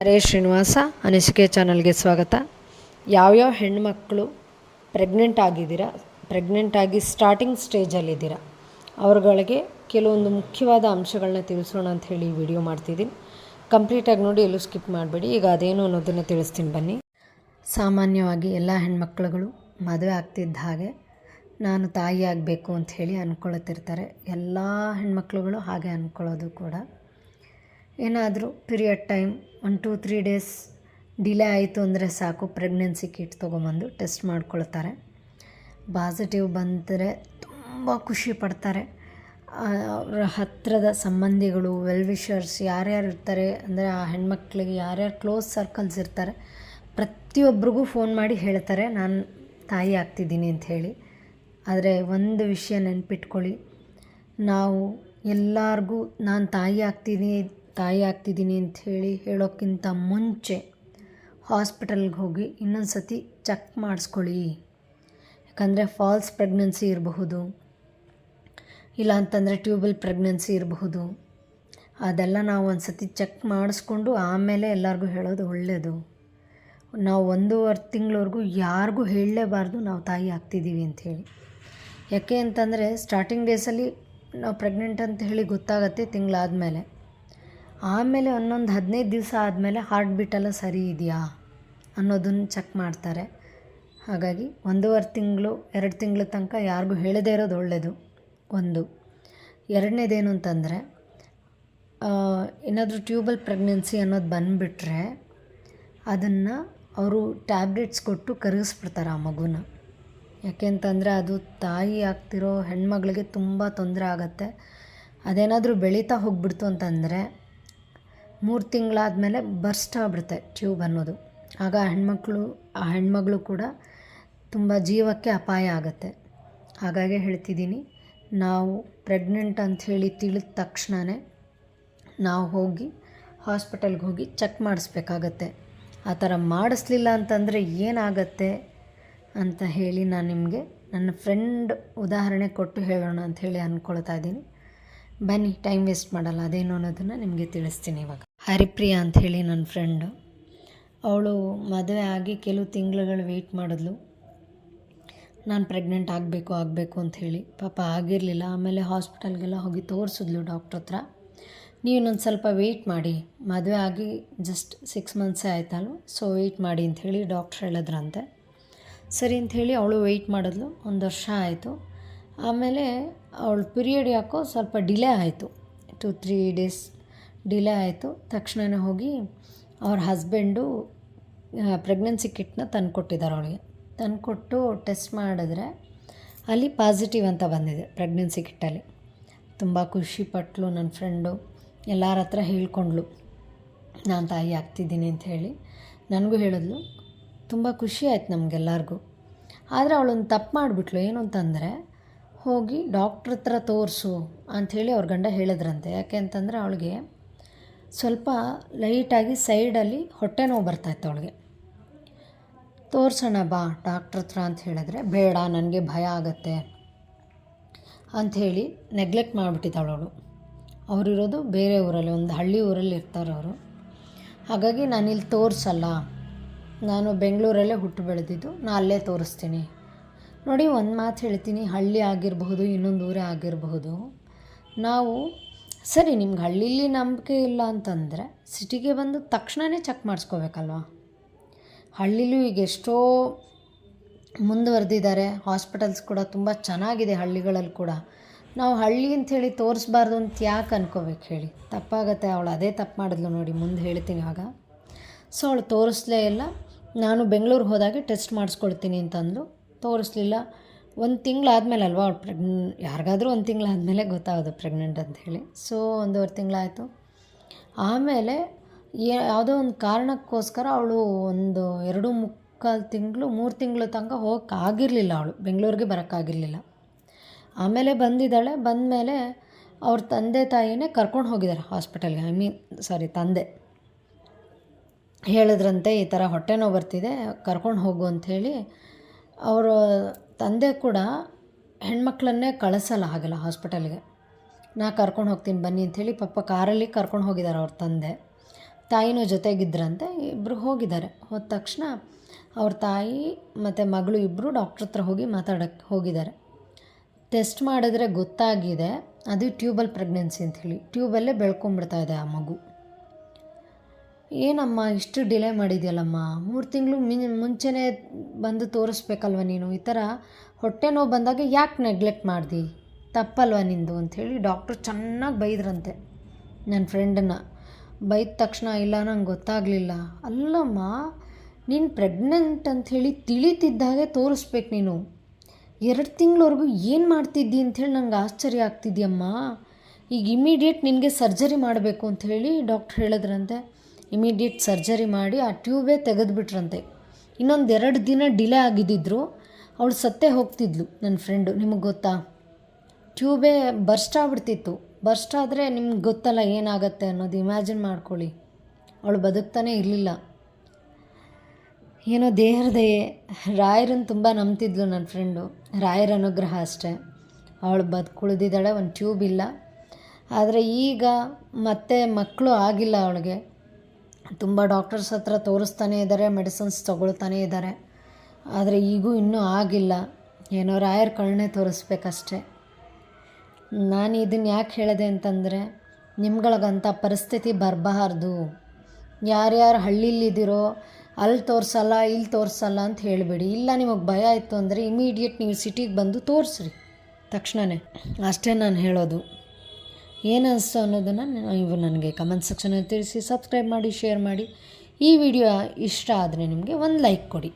ಹರೇ ಶ್ರೀನಿವಾಸ, ಅನಿಸಿಕೆ ಚಾನಲ್ಗೆ ಸ್ವಾಗತ. ಯಾವ್ಯಾವ ಹೆಣ್ಮಕ್ಕಳು ಪ್ರೆಗ್ನೆಂಟ್ ಆಗಿದ್ದೀರಾ, ಪ್ರೆಗ್ನೆಂಟ್ ಆಗಿ ಸ್ಟಾರ್ಟಿಂಗ್ ಸ್ಟೇಜಲ್ಲಿದ್ದೀರಾ, ಅವ್ರುಗಳಿಗೆ ಕೆಲವೊಂದು ಮುಖ್ಯವಾದ ಅಂಶಗಳನ್ನ ತಿಳಿಸೋಣ ಅಂತ ಹೇಳಿ ವಿಡಿಯೋ ಮಾಡ್ತಿದ್ದೀನಿ. ಕಂಪ್ಲೀಟಾಗಿ ನೋಡಿ, ಎಲ್ಲೂ ಸ್ಕಿಪ್ ಮಾಡಬೇಡಿ. ಈಗ ಅದೇನು ಅನ್ನೋದನ್ನು ತಿಳಿಸ್ತೀನಿ ಬನ್ನಿ. ಸಾಮಾನ್ಯವಾಗಿ ಎಲ್ಲ ಹೆಣ್ಮಕ್ಳುಗಳು ಮದುವೆ ಆಗ್ತಿದ್ದ ಹಾಗೆ ನಾನು ತಾಯಿ ಆಗಬೇಕು ಅಂತ ಹೇಳಿ ಅಂದ್ಕೊಳ್ತಿರ್ತಾರೆ ಎಲ್ಲ ಹೆಣ್ಮಕ್ಳುಗಳು ಹಾಗೆ ಅಂದ್ಕೊಳ್ಳೋದು ಕೂಡ. ಏನಾದರೂ period time one, two, three days delay ಆಯಿತು ಅಂದರೆ ಸಾಕು. ಪ್ರೆಗ್ನೆನ್ಸಿ ಕಿಟ್ ತೊಗೊಂಬಂದು ಟೆಸ್ಟ್ ಮಾಡ್ಕೊಳ್ತಾರೆ. ಪಾಸಿಟಿವ್ ಬಂದರೆ ತುಂಬ ಖುಷಿ ಪಡ್ತಾರೆ. ಅವರ ಹತ್ತಿರದ ಸಂಬಂಧಿಗಳು ವೆಲ್ ವಿಷರ್ಸ್ ಯಾರ್ಯಾರು ಇರ್ತಾರೆ ಅಂದರೆ ಆ ಹೆಣ್ಮಕ್ಳಿಗೆ ಯಾರ್ಯಾರು ಕ್ಲೋಸ್ ಸರ್ಕಲ್ಸ್ ಇರ್ತಾರೆ ಪ್ರತಿಯೊಬ್ಬರಿಗೂ ಫೋನ್ ಮಾಡಿ ಹೇಳ್ತಾರೆ, ನಾನು ತಾಯಿ ಆಗ್ತಿದ್ದೀನಿ ಅಂತ ಹೇಳಿ. ಆದರೆ ಒಂದು ವಿಷಯ ನೆನಪಿಟ್ಕೊಳ್ಳಿ. ನಾವು ಎಲ್ಲರಿಗೂ, ನಾನು ತಾಯಿ ಆಗ್ತೀನಿ ತಾಯಿ ಆಗ್ತಿದ್ದೀನಿ ಅಂತ ಹೇಳಿ ಹೇಳೋಕ್ಕಿಂತ ಮುಂಚೆ ಹಾಸ್ಪಿಟಲ್ಗೆ ಹೋಗಿ ಇನ್ನೊಂದು ಸತಿ ಚೆಕ್ ಮಾಡಿಸ್ಕೊಳ್ಳಿ. ಯಾಕಂದರೆ ಫಾಲ್ಸ್ ಪ್ರೆಗ್ನೆನ್ಸಿ ಇರಬಹುದು, ಇಲ್ಲ ಅಂತಂದರೆ ಟ್ಯೂಬಲ್ ಪ್ರೆಗ್ನೆನ್ಸಿ ಇರಬಹುದು. ಅದೆಲ್ಲ ನಾವು ಒಂದು ಸತಿ ಚೆಕ್ ಮಾಡಿಸ್ಕೊಂಡು ಆಮೇಲೆ ಎಲ್ಲರಿಗೂ ಹೇಳೋದು ಒಳ್ಳೆಯದು ನಾವು ಒಂದೂವರೆ ತಿಂಗಳವರೆಗೂ ಯಾರಿಗೂ ಹೇಳಲೇಬಾರ್ದು ನಾವು ತಾಯಿ ಆಗ್ತಿದ್ದೀವಿ ಅಂಥೇಳಿ. ಯಾಕೆ ಅಂತಂದರೆ ಸ್ಟಾರ್ಟಿಂಗ್ ಡೇಸಲ್ಲಿ ನಾವು ಪ್ರೆಗ್ನೆಂಟ್ ಅಂತ ಹೇಳಿ ಗೊತ್ತಾಗತ್ತೆ ತಿಂಗಳಾದಮೇಲೆ. ಆಮೇಲೆ ಒಂದೊಂದು ಹದಿನೈದು ದಿವಸ ಆದಮೇಲೆ ಹಾರ್ಟ್ ಬೀಟೆಲ್ಲ ಸರಿ ಇದೆಯಾ ಅನ್ನೋದನ್ನು ಚೆಕ್ ಮಾಡ್ತಾರೆ. ಹಾಗಾಗಿ ಒಂದೂವರೆ ತಿಂಗಳು, ಎರಡು ತಿಂಗಳ ತನಕ ಯಾರಿಗೂ ಹೇಳದೇ ಇರೋದು ಒಳ್ಳೆಯದು ಒಂದು. ಎರಡನೇದೇನು ಅಂತಂದರೆ ಏನಾದರೂ ಟ್ಯೂಬಲ್ ಪ್ರೆಗ್ನೆನ್ಸಿ ಅನ್ನೋದು ಬಂದುಬಿಟ್ರೆ ಅದನ್ನು ಅವರು ಟ್ಯಾಬ್ಲೆಟ್ಸ್ ಕೊಟ್ಟು ಕರಗಿಸ್ಬಿಡ್ತಾರೆ ಆ ಮಗುನ. ಯಾಕೆಂತಂದರೆ ಅದು ತಾಯಿ ಆಗ್ತಿರೋ ಹೆಣ್ಮಗಳಿಗೆ ತುಂಬ ತೊಂದರೆ ಆಗುತ್ತೆ. ಅದೇನಾದರೂ ಬೆಳೀತಾ ಹೋಗ್ಬಿಡ್ತು ಅಂತಂದರೆ ಮೂರು ತಿಂಗಳಾದಮೇಲೆ ಬರ್ಸ್ಟ್ ಆಗ್ಬಿಡುತ್ತೆ ಟ್ಯೂಬ್ ಅನ್ನೋದು. ಆಗ ಹೆಣ್ಮಕ್ಳು, ಆ ಹೆಣ್ಮಗಳು ಕೂಡ ತುಂಬ ಜೀವಕ್ಕೆ ಅಪಾಯ ಆಗುತ್ತೆ. ಹಾಗಾಗಿ ಹೇಳ್ತಿದ್ದೀನಿ, ನಾವು ಪ್ರೆಗ್ನೆಂಟ್ ಅಂಥೇಳಿ ತಿಳಿದ ತಕ್ಷಣವೇ ನಾವು ಹೋಗಿ ಹಾಸ್ಪಿಟಲ್ಗೆ ಹೋಗಿ ಚೆಕ್ ಮಾಡಿಸ್ಬೇಕಾಗತ್ತೆ. ಆ ಥರ ಮಾಡಿಸ್ಲಿಲ್ಲ ಅಂತಂದರೆ ಏನಾಗತ್ತೆ ಅಂತ ಹೇಳಿ ನಾನು ನಿಮಗೆ ನನ್ನ ಫ್ರೆಂಡ್ ಉದಾಹರಣೆ ಕೊಟ್ಟು ಹೇಳೋಣ ಅಂತ ಹೇಳಿ ಅಂದ್ಕೊಳ್ತಾ ಇದ್ದೀನಿ. ಬನ್ನಿ ಟೈಮ್ ವೇಸ್ಟ್ ಮಾಡಲ್ಲ, ಅದೇನು ಅನ್ನೋದನ್ನು ನಿಮಗೆ ತಿಳಿಸ್ತೀನಿ ಇವಾಗ. ಹರಿಪ್ರಿಯಾ ಅಂಥೇಳಿ ನನ್ನ ಫ್ರೆಂಡು ಅವಳು ಮದುವೆ ಆಗಿ ಕೆಲವು ತಿಂಗಳುಗಳು ವೆಯ್ಟ್ ಮಾಡಿದ್ಲು. ನಾನು ಪ್ರೆಗ್ನೆಂಟ್ ಆಗಬೇಕು ಆಗಬೇಕು ಅಂಥೇಳಿ. ಪಾಪ ಆಗಿರಲಿಲ್ಲ. ಆಮೇಲೆ ಹಾಸ್ಪಿಟಲ್ಗೆಲ್ಲ ಹೋಗಿ ತೋರಿಸಿದ್ಲು ಡಾಕ್ಟ್ರ್ ಹತ್ರ. ನೀವು ಇನ್ನೊಂದು ಸ್ವಲ್ಪ ವೆಯ್ಟ್ ಮಾಡಿ. ಮದುವೆ ಆಗಿ ಜಸ್ಟ್ ಸಿಕ್ಸ್ ಮಂತ್ಸೇ ಆಯ್ತಲ್ಲ ಸೊ ವೆಯ್ಟ್ ಮಾಡಿ ಅಂಥೇಳಿ ಡಾಕ್ಟ್ರ್ ಹೇಳಿದ್ರಂತೆ. ಸರಿ ಅಂಥೇಳಿ ಅವಳು ವೆಯ್ಟ್ ಮಾಡಿದ್ಲು. ಒಂದು ವರ್ಷ ಆಯಿತು. ಆಮೇಲೆ ಅವಳು ಪಿರಿಯಡ್ ಯಾಕೋ ಸ್ವಲ್ಪ ಡಿಲೇ ಆಯಿತು. ಟು ತ್ರೀ ಡೇಸ್ ಡಿಲೇ ಆಯಿತು. ತಕ್ಷಣನೇ ಹೋಗಿ ಅವ್ರ ಹಸ್ಬೆಂಡು ಪ್ರೆಗ್ನೆನ್ಸಿ ಕಿಟ್ನ ತಂದುಕೊಟ್ಟಿದ್ದಾರೆ ಅವಳಿಗೆ. ತಂದುಕೊಟ್ಟು ಟೆಸ್ಟ್ ಮಾಡಿದ್ರೆ ಅಲ್ಲಿ ಪಾಸಿಟಿವ್ ಅಂತ ಬಂದಿದೆ ಪ್ರೆಗ್ನೆನ್ಸಿ ಕಿಟ್ಟಲ್ಲಿ ತುಂಬ ಖುಷಿ ಪಟ್ಲು ನನ್ನ ಫ್ರೆಂಡು ಎಲ್ಲರ ಹತ್ರ ಹೇಳ್ಕೊಂಡ್ಳು, ನಾನು ತಾಯಿ ಆಗ್ತಿದ್ದೀನಿ ಅಂತ ಹೇಳಿ. ನನಗೂ ಹೇಳಿದ್ಲು. ತುಂಬ ಖುಷಿ ಆಯ್ತು ನಮಗೆಲ್ಲರಿಗೂ. ಆದರೆ ಅವಳೊಂದು ತಪ್ಪು ಮಾಡಿಬಿಟ್ಲು. ಏನು ಅಂತಂದರೆ, ಹೋಗಿ ಡಾಕ್ಟ್ರ್ ಹತ್ರ ತೋರಿಸು ಅಂಥೇಳಿ ಅವ್ರ ಗಂಡ ಹೇಳಿದ್ರಂತೆ. ಯಾಕೆ ಅಂತಂದರೆ, ಅವಳಿಗೆ ಸ್ವಲ್ಪ ಲೈಟಾಗಿ ಸೈಡಲ್ಲಿ ಹೊಟ್ಟೆ ನೋವು ಬರ್ತಾಯಿತ್ತು ಅವಳಿಗೆ. ತೋರಿಸೋಣ ಬಾ, ಡಾಕ್ಟ್ರ್ ಹತ್ರ ಅಂತ ಹೇಳಿದ್ರೆ, ಬೇಡ, ನನಗೆ ಭಯ ಆಗತ್ತೆ ಅಂಥೇಳಿ ನೆಗ್ಲೆಕ್ಟ್ ಮಾಡಿಬಿಟ್ಟಿದ್ದಾಳು ಅವಳು. ಅವರಿರೋದು ಬೇರೆ ಊರಲ್ಲಿ, ಒಂದು ಹಳ್ಳಿ ಊರಲ್ಲಿ ಇರ್ತಾರೆ ಅವರು. ಹಾಗಾಗಿ ನಾನು ಇಲ್ಲಿ ತೋರಿಸಲ್ಲ. ನಾನು ಬೆಂಗಳೂರಲ್ಲೇ ಹುಟ್ಟು ಬೆಳೆದಿದ್ದು ನಾನು ಅಲ್ಲೇ ತೋರಿಸ್ತೀನಿ. ನೋಡಿ, ಒಂದು ಮಾತು ಹೇಳ್ತೀನಿ, ಹಳ್ಳಿ ಆಗಿರಬಹುದು, ಇನ್ನೊಂದು ಊರೇ ಆಗಿರಬಹುದು. ನಾವು ಸರಿ, ನಿಮ್ಗೆ ಹಳ್ಳೀಲಿ ನಂಬಿಕೆ ಇಲ್ಲ ಅಂತಂದರೆ ಸಿಟಿಗೆ ಬಂದು ತಕ್ಷಣವೇ ಚೆಕ್ ಮಾಡಿಸ್ಕೋಬೇಕಲ್ವ? ಹಳ್ಳಿಲೂ ಈಗ ಎಷ್ಟೋ ಮುಂದುವರೆದಿದ್ದಾರೆ ಹಾಸ್ಪಿಟಲ್ಸ್ ಕೂಡ ತುಂಬ ಚೆನ್ನಾಗಿದೆ ಹಳ್ಳಿಗಳಲ್ಲಿ ಕೂಡ. ನಾವು ಹಳ್ಳಿ ಅಂಥೇಳಿ ತೋರಿಸ್ಬಾರ್ದು ಅಂತ ಯಾಕೆ ಅನ್ಕೋಬೇಕು ಹೇಳಿ? ತಪ್ಪಾಗತ್ತೆ, ಅವಳು ಅದೇ ತಪ್ಪು ಮಾಡಿದ್ಲು ನೋಡಿ, ಮುಂದೆ ಹೇಳ್ತೀನಿ ಇವಾಗ ಸೊ ಅವಳು ತೋರಿಸ್ಲೇ ಇಲ್ಲ. ನಾನು ಬೆಂಗಳೂರು ಹೋದಾಗೆ ಟೆಸ್ಟ್ ಮಾಡಿಸ್ಕೊಳ್ತೀನಿ ಅಂತಂದು ತೋರಿಸ್ಲಿಲ್ಲ. ಒಂದು ತಿಂಗಳಾದಮೇಲೆ ಅಲ್ವಾ ಅವ್ರು ಪ್ರೆಗ್ನ್ ಯಾರಿಗಾದ್ರೂ ಒಂದು ತಿಂಗಳಾದಮೇಲೆ ಗೊತ್ತಾಗೋದು ಪ್ರೆಗ್ನೆಂಟ್ ಅಂತ ಹೇಳಿ. ಸೊ ಒಂದೂವರೆ ತಿಂಗಳಾಯಿತು. ಆಮೇಲೆ ಯಾವುದೋ ಒಂದು ಕಾರಣಕ್ಕೋಸ್ಕರ ಅವಳು ಒಂದು ಎರಡು ಮುಕ್ಕಾಲು ತಿಂಗಳು, ಮೂರು ತಿಂಗಳು ತನಕ ಹೋಗೋಕ್ಕಾಗಿರಲಿಲ್ಲ ಅವಳು. ಬೆಂಗಳೂರಿಗೆ ಬರೋಕ್ಕಾಗಿರಲಿಲ್ಲ. ಆಮೇಲೆ ಬಂದಿದ್ದಾಳೆ. ಬಂದಮೇಲೆ ಅವ್ರ ತಂದೆ ತಾಯಿನೇ ಕರ್ಕೊಂಡು ಹೋಗಿದ್ದಾರೆ ಹಾಸ್ಪಿಟಲ್ಗೆ. ಐ ಮೀನ್ ಸಾರಿ ತಂದೆ. ಹೇಳಿದ್ರಂತೆ, ಈ ಥರ ಹೊಟ್ಟೆ ನೋವು ಬರ್ತಿದೆ, ಕರ್ಕೊಂಡು ಹೋಗು ಅಂಥೇಳಿ ಅವರ ತಂದೆ ಕೂಡ ಹೆಣ್ಮಕ್ಳನ್ನೇ ಕಳಿಸಲ್ಲ ಹಾಗೆಲ್ಲ ಹಾಸ್ಪಿಟಲ್ಗೆ. ನಾ ಕರ್ಕೊಂಡು ಹೋಗ್ತೀನಿ, ಬನ್ನಿ ಅಂಥೇಳಿ ಪಾಪ ಕಾರಲ್ಲಿ ಕರ್ಕೊಂಡು ಹೋಗಿದ್ದಾರೆ ಅವ್ರ ತಂದೆ. ತಾಯಿನೂ ಜೊತೆಗಿದ್ರಂತೆ ಇಬ್ಬರು ಹೋಗಿದ್ದಾರೆ. ಹೋದ ತಕ್ಷಣ ಅವ್ರ ತಾಯಿ ಮತ್ತು ಮಗಳು ಇಬ್ಬರು ಡಾಕ್ಟ್ರ್ ಹತ್ರ ಹೋಗಿ ಮಾತಾಡೋಕ್ಕೆ ಹೋಗಿದ್ದಾರೆ. ಟೆಸ್ಟ್ ಮಾಡಿದ್ರೆ ಗೊತ್ತಾಗಿದೆ, ಅದು ಟ್ಯೂಬಲ್ ಪ್ರೆಗ್ನೆನ್ಸಿ ಅಂಥೇಳಿ. ಟ್ಯೂಬಲ್ಲೇ ಬೆಳ್ಕೊಂಬಿಡ್ತಾ ಇದೆ ಆ ಮಗು. ಏನಮ್ಮ, ಇಷ್ಟು ಡಿಲೇ ಮಾಡಿದ್ಯಲ್ಲಮ್ಮ? ಮೂರು ತಿಂಗಳು ಮಿನ್, ಮುಂಚೆನೇ ಬಂದು ತೋರಿಸ್ಬೇಕಲ್ವ ನೀನು? ಈ ಥರ ಹೊಟ್ಟೆ ನೋವು ಬಂದಾಗ ಯಾಕೆ ನೆಗ್ಲೆಕ್ಟ್ ಮಾಡ್ದಿ? ತಪ್ಪಲ್ವ ನಿಂದು ಅಂಥೇಳಿ ಡಾಕ್ಟ್ರು ಚೆನ್ನಾಗಿ ಬೈದ್ರಂತೆ. ನನ್ನ ಫ್ರೆಂಡನ್ನು ಬೈದ ತಕ್ಷಣ ಇಲ್ಲ ನಂಗೆ ಗೊತ್ತಾಗಲಿಲ್ಲ. ಅಲ್ಲಮ್ಮ, ನೀನು ಪ್ರೆಗ್ನೆಂಟ್ ಅಂಥೇಳಿ ತಿಳಿತಿದ್ದಾಗೆ ತೋರಿಸ್ಬೇಕು ನೀನು. ಎರಡು ತಿಂಗಳವರೆಗೂ ಏನು ಮಾಡ್ತಿದ್ದಿ ಅಂಥೇಳಿ ನಂಗೆ ಆಶ್ಚರ್ಯ ಆಗ್ತಿದ್ಯಮ್ಮ. ಈಗ ಇಮಿಡಿಯೇಟ್ ನಿನಗೆ ಸರ್ಜರಿ ಮಾಡಬೇಕು ಅಂಥೇಳಿ ಡಾಕ್ಟ್ರ್ ಹೇಳಿದ್ರಂತೆ. ಇಮಿಡಿಯೇಟ್ ಸರ್ಜರಿ ಮಾಡಿ ಆ ಟ್ಯೂಬೇ ತೆಗೆದುಬಿಟ್ರಂತೆ. ಇನ್ನೊಂದು ಎರಡು ದಿನ ಡಿಲೇ ಆಗಿದ್ದಿದ್ರು ಅವಳು ಸತ್ತೇ ಹೋಗ್ತಿದ್ಲು ನನ್ನ ಫ್ರೆಂಡು ನಿಮಗೆ ಗೊತ್ತಾ? ಟ್ಯೂಬೇ ಬರ್ಸ್ಟ್ ಆಗ್ಬಿಡ್ತಿತ್ತು. ಬರ್ಸ್ಟ್ ಆದರೆ ನಿಮ್ಗೆ ಗೊತ್ತಲ್ಲ ಏನಾಗತ್ತೆ ಅನ್ನೋದು ಇಮ್ಯಾಜಿನ್ ಮಾಡ್ಕೊಳ್ಳಿ. ಅವಳು ಬದುಕ್ತಾನೆ ಇರಲಿಲ್ಲ. ಏನೋ ದೇಹರ ದಯೆ. ರಾಯರನ್ನು ತುಂಬ ನಂಬ್ತಿದ್ಲು ನನ್ನ ಫ್ರೆಂಡು ರಾಯರ ಅನುಗ್ರಹ ಅಷ್ಟೇ. ಅವಳು ಬದುಕುಳಿದಿದ್ದಾಳೆ ಒಂದು ಟ್ಯೂಬ್ ಇಲ್ಲ. ಆದರೆ ಈಗ ಮತ್ತೆ ಮಕ್ಕಳು ಆಗಿಲ್ಲ ಅವಳಿಗೆ. ತುಂಬ ಡಾಕ್ಟರ್ಸ್ ಹತ್ರ ತೋರಿಸ್ತಾನೆ ಇದ್ದಾರೆ, ಮೆಡಿಸಿನ್ಸ್ ತೊಗೊಳ್ತಾನೆ ಇದ್ದಾರೆ. ಆದರೆ ಈಗೂ ಇನ್ನೂ ಆಗಿಲ್ಲ. ಏನೋ ರಾಯರ್ ಕರುಣೆ ತೋರಿಸ್ಬೇಕಷ್ಟೆ. ನಾನು ಇದನ್ನು ಯಾಕೆ ಹೇಳಿದೆ ಅಂತಂದರೆ ನಿಮ್ಗಳಿಗಂಥ ಪರಿಸ್ಥಿತಿ ಬರಬಾರ್ದು. ಯಾರ್ಯಾರು ಹಳ್ಳಿಲಿದ್ದೀರೋ ಅಲ್ಲಿ ತೋರಿಸಲ್ಲ, ಇಲ್ಲಿ ತೋರಿಸಲ್ಲ ಅಂತ ಹೇಳಿಬಿಡಿ. ಇಲ್ಲ ನಿಮಗೆ ಭಯ ಆಯಿತು ಅಂದರೆ ಇಮಿಡಿಯೇಟ್ ನೀವು ಸಿಟಿಗೆ ಬಂದು ತೋರಿಸ್ರಿ. ತಕ್ಷಣವೇ ಅಷ್ಟೇ ನಾನು ಹೇಳೋದು. ಏನು ಅನಿಸ್ತು ಅನ್ನೋದನ್ನು ನೀವು ನನಗೆ ಕಮೆಂಟ್ ಸೆಕ್ಷನಲ್ಲಿ ತಿಳಿಸಿ ಸಬ್ಸ್ಕ್ರೈಬ್ ಮಾಡಿ ಶೇರ್ ಮಾಡಿ. ಈ ವಿಡಿಯೋ ಇಷ್ಟ ಆದರೆ ನಿಮಗೆ ಒಂದು ಲೈಕ್ ಕೊಡಿ.